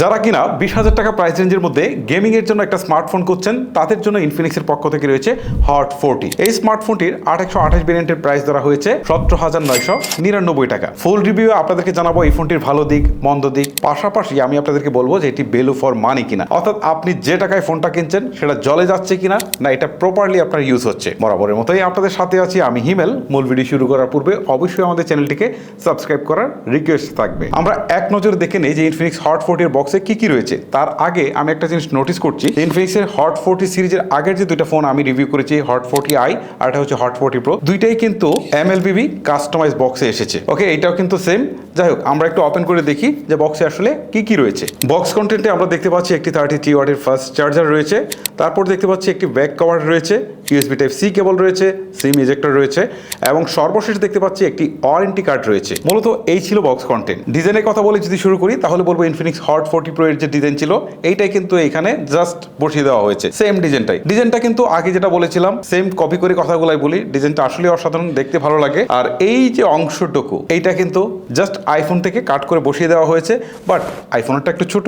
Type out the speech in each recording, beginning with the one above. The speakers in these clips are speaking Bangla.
যারা কিনা বিশ হাজার টাকা প্রাইস রেঞ্জের মধ্যে গেমিং এর জন্য একটা স্মার্টফোন করছেন তাদের জন্য ইনফিনিক্সের পক্ষ থেকে রয়েছে হট ফোরটি এই স্মার্টফোনটির আট একশো আঠাশ ভেরিয়েন্টের প্রাইস ধরা হয়েছে সতেরো হাজার নয়শো নিরানব্বই টাকা। ফুল রিভিউ আপনাদেরকে জানাব এই ফোনটির ভালো দিক, মন্দ দিক। পাশাপাশি আমি আপনাদেরকে বলব যে এটি ভ্যালু ফর মানি কিনা। অর্থাৎ আপনি যে টাকায় ফোনটা কিনছেন, সেটা জলে যাচ্ছে কিনা, না এটা প্রপারলি আপনার ইউজ হচ্ছে। বরাবরের মতোই আপনাদের সাথে আছি আমি হিমেল। মূল ভিডিও শুরু করার পূর্বে অবশ্যই আমাদের চ্যানেলটিকে সাবস্ক্রাইব করার রিকোয়েস্ট থাকবে। আমরা এক নজরে দেখে নেই যে ইনফিনিক্স হট ফোর্টির বক্সে কি কি রয়েছে? তার আগে আমি একটা জিনিস নোটিস করছি। ইনফিনিক্সের হট ফোর্টি সিরিজের আগের যে দুইটা ফোন আমি রিভিউ করেছি হট ফোর্টি আই আর এটা হচ্ছে হট ফোর্টি প্রো দুইটাই কিন্তু এম এল বিবি কাস্টমাইজ বক্সে এসেছে। ওকে এটাও কিন্তু সেম যাই হোক, আমরা একটু ওপেন করে দেখি যে বক্সে আসলে কি কি রয়েছে। বক্স কন্টেন্টে আমরা দেখতে পাচ্ছি একটি থার্টি থ্রি ওয়াটের ফার্স্ট চার্জার রয়েছে। তারপর দেখতে পাচ্ছি একটি ব্যাক কভার রয়েছে ইউএসবি টাইপ সি কেবল রয়েছে সিম ইজেক্টর রয়েছে এবং সর্বশেষ দেখতে পাচ্ছি একটি ওয়ারেন্টি কার্ড রয়েছে। মূলত এই ছিল বক্স কন্টেন্ট ডিজাইনের কথা বলে যদি শুরু করি, তাহলে বলব ইনফিনিক্স হট ফোর্টি প্রো এর যে ডিজাইন ছিল, এইটাই কিন্তু এখানে জাস্ট বসিয়ে দেওয়া হয়েছে। সেম ডিজাইনটাই ডিজাইনটা কিন্তু আগে যেটা বলেছিলাম সেম কপি করে কথাগুলাই বলি। ডিজাইনটা আসলে অসাধারণ, দেখতে ভালো লাগে। আর এই যে অংশটুকু, এইটা কিন্তু জাস্ট আইফোন থেকে কাট করে বসিয়ে দেওয়া হয়েছে বাট আইফোনটা একটু ছোট।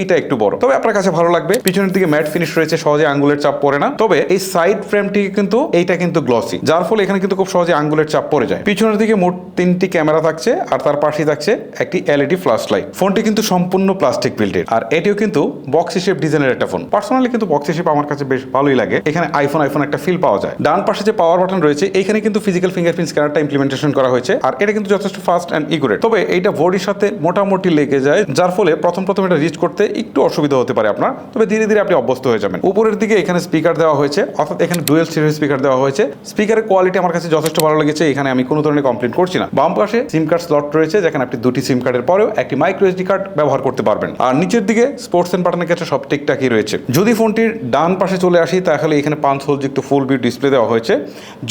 এইটা একটু বড়। তবে আপনার কাছে ভালো লাগবে, পিছনের দিকে ম্যাট ফিনিশ রয়েছে, সহজে আঙ্গুলের চাপ পড়ে না। তবে এই সাইড ফ্রেমটি কিন্তু, এইটা কিন্তু গ্লসি যার ফলে এখানে কিন্তু খুব সহজে আঙ্গুলের চাপ পড়ে যায়। পিছনের দিকে মোট তিনটি ক্যামেরা থাকছে, আর তার পাশেই থাকছে একটি এলইডি ফ্ল্যাশ লাইট ফোনটি কিন্তু সম্পূর্ণ প্লাস্টিক বিল্ডের আর এটিও কিন্তু বক্স শেপ ডিজাইনের একটা ফোন পার্সোনালি কিন্তু বক্স শেপ আমার কাছে বেশ ভালোই লাগে। এখানে আইফোন আইফোন একটা ফিল পাওয়া যায়। ডান পাশে যে পাওয়ার বাটন রয়েছে এখানে কিন্তু ফিজিক্যাল ফিঙ্গারপ্রিন্ট স্ক্যানারটা ইমপ্লিমেন্টেশন করা হয়েছে, আর এটা কিন্তু যথেষ্ট ফাস্ট অ্যান্ড ইকুরেট তবে এইটা বডির সাথে মোটামুটি লেগে যায়, যার ফলে প্রথম প্রথম এটা রিচ করতে একটু অসুবিধা হতে পারে আপনার, তবে ধীরে ধীরে আপনি অভ্যস্ত হয়ে যাবেন। উপরের দিকে এখানে স্পিকার দেওয়া হয়েছে, অর্থাৎ এখানে ডুয়েল স্টিরিও স্পিকার দেওয়া হয়েছে। স্পিকারের কোয়ালিটি আমার কাছে যথেষ্ট ভালো লেগেছে, এখানে আমি কোনো ধরনের কমপ্লেন করছি না। বাম পাশে সিম কার্ড স্লট রয়েছে, যেখানে আপনি দুটি সিম কার্ডের পরেও একটি মাইক্রো এসডি কার্ড ব্যবহার করতে পারবেন। আর নিচের দিকে স্পোর্টস এন্ড বাটনের ক্ষেত্রে সব ঠিকঠাকই রয়েছে। যদি ফোনটির ডান পাশে চলে আসি, তাহলে এখানে পাঁচ হোল যুক্ত ফুল ভিউ ডিসপ্লে দেওয়া হয়েছে।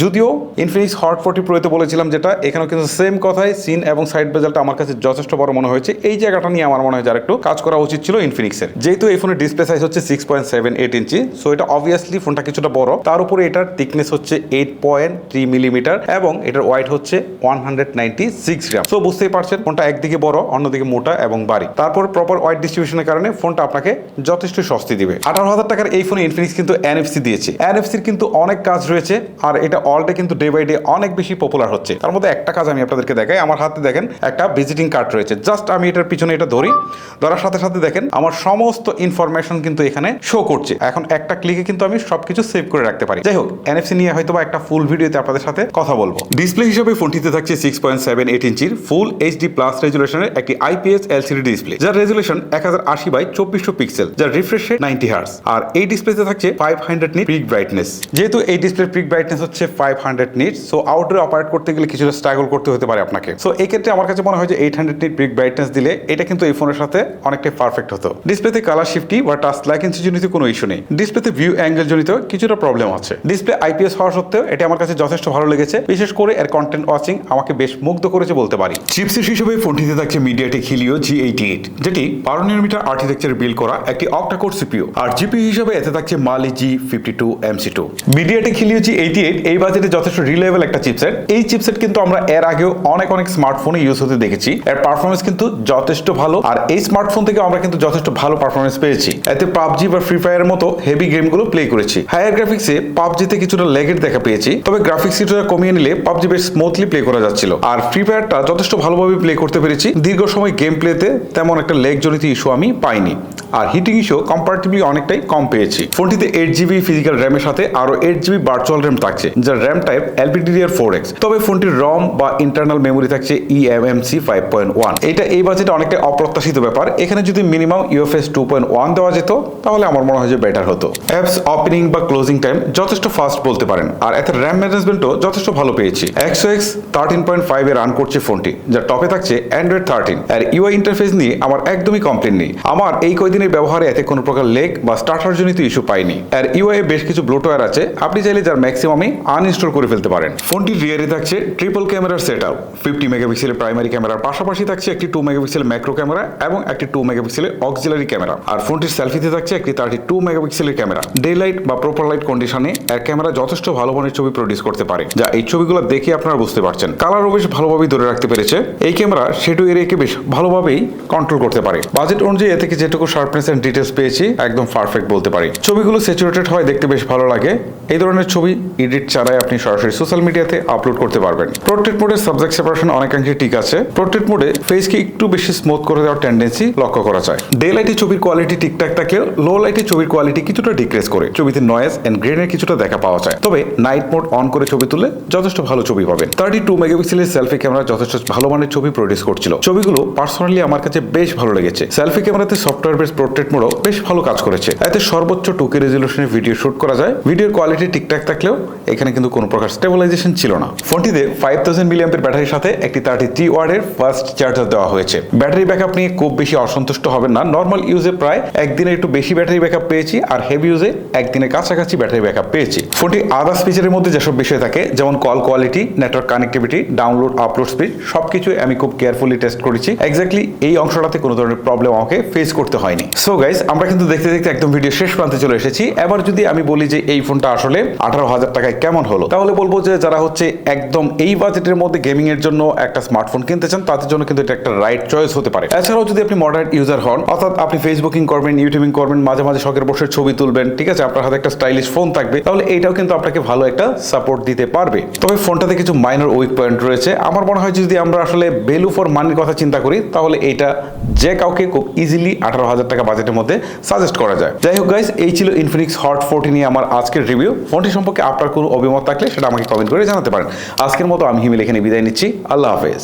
যদিও ইনফিনিক্স হট ফোর্টি প্রোতে বলেছিলাম যেটা, এখানেও কিন্তু সেম কথাই সিন এবং সাইড বেজালটা আমার কাছে যথেষ্ট বড় মনে হয়েছে। এই জায়গাটা নিয়ে আমার মনে হয় যার একটু কাজ করা উচিত ছিল। ইনফিনিক্সের যেহেতু এই ফোনের ডিসপ্লে সাইজ হচ্ছে six point seven eight inch so এটা অবভিয়াসলি ফোনটা কিছুটা বড়। তার উপরে এটার থিকনেস হচ্ছে এইট পয়েন্ট থ্রি মিলিমিটার এবং এটার ওয়াইট হচ্ছে one hundred ninety six gram so বুঝতেই পারছেন, ফোনটা একদিকে বড়, অন্যদিকে মোটা এবং বাড়ি তারপর প্রপার ওয়াইট ডিস্ট্রিবিউশনের কারণে ফোনটা আপনাকে যথেষ্ট সস্তি দিবে। আঠারো হাজার টাকার এই ফোনে ইনফিনিক্স কিন্তু এনএফসি দিয়েছে। এনএফসির কিন্তু অনেক কাজ রয়েছে, আর এটা অলডে কিন্তু ডে বাই ডে অনেক বেশি পপুলার হচ্ছে। তার মধ্যে একটা কাজ আমি আপনাদেরকে দেখাই। আমার হাতে দেখেন একটা ভিজিটিং কার্ড রয়েছে। জাস্ট আমি এটার পিছনে এটা ধরি। ধরার সাথে সাথে দেখেন আমার সমস্ত ইনফরমেশন কিন্তু এখানে শো করছে। এখন একটা ক্লিকে কিন্তু আমি সবকিছু সেভ করে রাখতে পারি। যাই হোক এনএফসি নিয়ে হয়তো বা একটা ফুল ভিডিওতে আপনাদের সাথে কথা বলব। ডিসপ্লে হিসেবে ফোনটিতে থাকছে সিক্স পয়েন্ট সেভেন এইট ইঞ্চির ফুল এইচডি প্লাস রেজুলেশনের একটি আইপিএস এলসিডি ডিসপ্লে যার রেজুলেশন এক হাজার আশি বাই চব্বিশশো পিক্সেল যার রিফ্রেশ রেট নাইনটি হার্স আর এই ডিসপ্লেতে থাকছে five hundred nit peak brightness যেহেতু এই ডিসপ্লে পিক ব্রাইটনেস হচ্ছে five hundred nit so outdoor operate করতে গেলে কিছুটা স্ট্রাগল করতে হতে পারে আপনাকে। সো এই ক্ষেত্রে আমার কাছে মনে হয় যে eight hundred nit peak brightness দিলে এটা কিন্তু এই ফোনের সাথে অনেকটাই পারফেক্ট হতো ডিসপ্লেতে কালার শিফটি বা টাচ লাইকেন্সি জনিত কোনো ইস্যু নেই। ডিসপ্লেতে ভিউ অ্যাঙ্গেল জনিত কিছুটা প্রবলেম আছে। ডিসপ্লে আইপিএস হওয়া সত্ত্বেও এটা আমার কাছে যথেষ্ট ভালো লেগেছে। বিশেষ করে এর কন্টেন্ট ওয়াচিং আমাকে বেশ মুগ্ধ করেছে বলতে পারি। চিপসেট হিসেবে ফোনটিতে থাকছে MediaTek Helio G eighty eight যেটি বারো নির্মিটার আর্কিটেকচার বিল্ড করা একটি অক্টাকোর সিপিও আর জিপি হিসেবে এতে থাকছে Mali G fifty two MC two MediaTek Helio G eighty eight এই বাজেটে যথেষ্ট রিলেবল একটা চিপসেট এই চিপসেট কিন্তু আমরা এর আগেও অনেক অনেক স্মার্টফোনে ইউজ হতে দেখেছি। এর পারফরমেন্স কিন্তু যথেষ্ট ভালো আর এই স্মার্টফোন থেকে আমরা কিন্তু যথেষ্ট ভালো পারফরমেন্স পেয়েছি। এতে পাবজি বা ফ্রি ফায়ারের মতো হেভি গেমগুলো প্লে করেছি। হায়ার গ্রাফিক্সে পাবজিতে কিছুটা লেগের দেখা পেয়েছি, তবে গ্রাফিক্স কিছুটা কমিয়ে নিলে পাবজি বেশ স্মুথলি প্লে করা যাচ্ছিল। আর ফ্রি ফায়ারটা যথেষ্ট ভালোভাবে প্লে করতে পেরেছি। দীর্ঘ সময় গেম প্লেতে তেমন একটা লেগ জনিত ইস্যু আমি পাইনি। আর হিটিং ইস্যু কম্পারেটিভলি অনেকটাই কম পেয়েছি। ফোনটিতে এইট জিবি ফিজিক্যাল র্যামের সাথে আরও এইট জিবি ভার্চুয়াল র্যাম থাকছে, যার RAM type LPDDR four X তবে ফোনটির রম বা ইন্টারনাল মেমোরি থাকছে ইএমএমসি ফাইভ পয়েন্ট ওয়ান এটা এই বাজেটে অনেকটা অপ্রত্যাশিত ব্যাপার। এখানে যদি minimum UFS two point one দেওয়া যেত, তাহলে আমার মনে হয় যে বেটার হতো। অ্যাপস ওপেনিং বা ক্লোজিং টাইম যথেষ্ট ফাস্ট বলতে পারেন, আর এতে র্যাম ম্যানেজমেন্টও যথেষ্ট ভালো পেয়েছি। এক্সো এক্স থার্টিন পয়েন্ট ফাইভে রান করছে ফোনটি, যার টপে থাকছে অ্যান্ড্রয়েড থার্টিন আর ইউআই ইন্টারফেস নিয়ে আমার একদমই কমপ্লেন নেই। আমার এই কয়দিনে দৈনন্দিন ব্যবহারে এতে কোনো প্রকার লেগ বা স্টার্টার জনিত ইস্যু পাইনি আর ইউআই বেশ কিছু ব্লোটওয়্যার আছে। আপনি চাইলে যার ম্যাক্সিমামে আনইনস্টল করে ফেলতে পারেন। ফোনটির রিয়ারে থাকছে ট্রিপল ক্যামেরার সেট আপ ফিফটি মেগাপিক্সেলের প্রাইমারি ক্যামেরার পাশাপাশি থাকছে একটি টু মেগাপিক্সেলের ম্যাক্রো ক্যামেরা এবং একটি টু মেগাপিক্সেলের অক্সিলারি ক্যামেরা আর ফোনটির সেলফিতে থাকছে একটি থার্টি টু মেগাপিক্সেলের ক্যামেরা ডে লাইট বা প্রপার লাইট কন্ডিশনে এর ক্যামেরা যথেষ্ট ভালো মানের ছবি প্রডিউস করতে পারে, যা এই ছবিগুলো দেখে আপনারা বুঝতে পারছেন। কালারও বেশ ভালোভাবেই ধরে রাখতে পেরেছে। এই ক্যামেরা শেডো এরিয়াকে বেশ ভালোভাবেই কন্ট্রোল করতে পারে। বাজেট অনুযায়ী এ থেকে যেটুকু শার্পনেস এন্ড ডিটেলস পেয়েছি, একদম পারফেক্ট বলতে পারি। ছবিগুলো স্যাচুরেটেড হয়, দেখতে বেশ ভালো লাগে। এই ধরনের ছবি এডিট ছাড়াই আপনি সরাসরি সোশ্যাল মিডিয়াতে আপলোড করতে পারবেন। প্রোট্রেট মোডের সাবজেক্ট সেপারেশন অনেকাংশে ঠিক আছে। প্রোট্রেট মোডে ফেসকে একটু বেশি স্মুথ করে দেওয়ার টেন্ডেন্সি লক্ষ্য করা যায়। ডে লাইটে ছবির কোয়ালিটি ঠিকঠাক থাকলেও লো লাইটে ছবির কোয়ালিটি কিছুটা ডিক্রেস করে। ছবিতে নয়েজ এন্ড গ্রেনের কিছুটা দেখা পাওয়া যায়। তবে নাইট মোড অন করে ছবি তুলে যথেষ্ট ভালো ছবি পাবেন থার্টি টু মেগাপিক্সেলের সেলফি ক্যামেরা যথেষ্ট ভালো মানের ছবি প্রডিউস করছিল। ছবিগুলো পার্সোনালি আমার কাছে বেশ ভালো লেগেছে। সেলফি ক্যামেরাতে সফটওয়্যার বেস পোর্ট্রেট মোডও বেশ ভালো কাজ করেছে। এতে সর্বোচ্চ টুকে রেজলিউশনের ভিডিও শুট করা যায়। ভিডিওর কোয়ালিটি ঠিকঠাক থাকলেও এখানে কিন্তু কোনো প্রকার স্টেবিলাইজেশন ছিল না। ফোনটিতে ফাইভ থাউজেন্ড মিলিয়ামের ব্যাটারির সাথে একটি থার্টি থ্রি ওয়ার্ডের ফার্স্ট চার্জার দেওয়া হয়েছে। ব্যাটারি ব্যাকআপ নিয়ে খুব বেশি অসন্তুষ্ট হবেন না। নর্মাল ইউজে প্রায় একদিনে একটু বেশি ব্যাটারি ব্যাকআপ পেয়েছি আর হেভি ইউজে একদিনের কাছাকাছি ব্যাটারি ব্যাকআপ পেয়েছি। ফোনটি আদার্স ফিচারের মধ্যে যেসব বিষয় থাকে, যেমন call quality network connectivity download upload speed সবকিছু আমি খুব কেয়ারফুলি টেস্ট করেছি। এক্স্যাক্টলি এই অংশটাতে কোনো ধরনের প্রবলেম আমাকে ফেস করতে হয়নি। সো গাইজ আমরা কিন্তু দেখতে দেখতে একদম ভিডিও শেষ প্রান্তে চলে এসেছি। এবার যদি আমি বলি যে এই ফোনটা আসলে আঠারো হাজার টাকায় কেমন হলো, তাহলে বলব যে যারা হচ্ছে একদম এই বাজেটের মধ্যে গেমিং এর জন্য একটা স্মার্টফোন কিনতে চান, তাদের জন্য কিন্তু এটা একটা রাইট চয়েস হতে পারে। এছাড়াও যদি আপনি মডার্ন ইউজার হন, অর্থাৎ আপনি ফেসবুকিং করবেন ইউটিউবিং করবেন, মাঝে মাঝে শখের বসে ছবি তুলবেন, ঠিক আছে, আপনার হাতে একটা স্টাইলিশ ফোন থাকবে, তাহলে এইটাও কিন্তু আপনাকে ভালো একটা সাপোর্ট দিতে পারবে। তবে ফোনটাতে কিছু মাইনর উইক পয়েন্ট রয়েছে। আমার মনে হয় যদি আমরা আসলে ভ্যালু ফর মানির কথা চিন্তা করি, তাহলে এটা যে কাউকে খুব ইজিলি আঠারো হাজার টাকা বাজেটের মধ্যে সাজেস্ট করা যায়। যাই হোক গাইস এই ছিল ইনফিনিক্স হট ফোরটি নিয়ে আমার আজকের রিভিউ ফোনটি সম্পর্কে আপনার কোনো অভিমত থাকলে সেটা আমাকে কমেন্ট করে জানাতে পারেন। আজকের মতো আমি হিমেল এখানে বিদায় নিচ্ছি। আল্লাহ হাফেজ।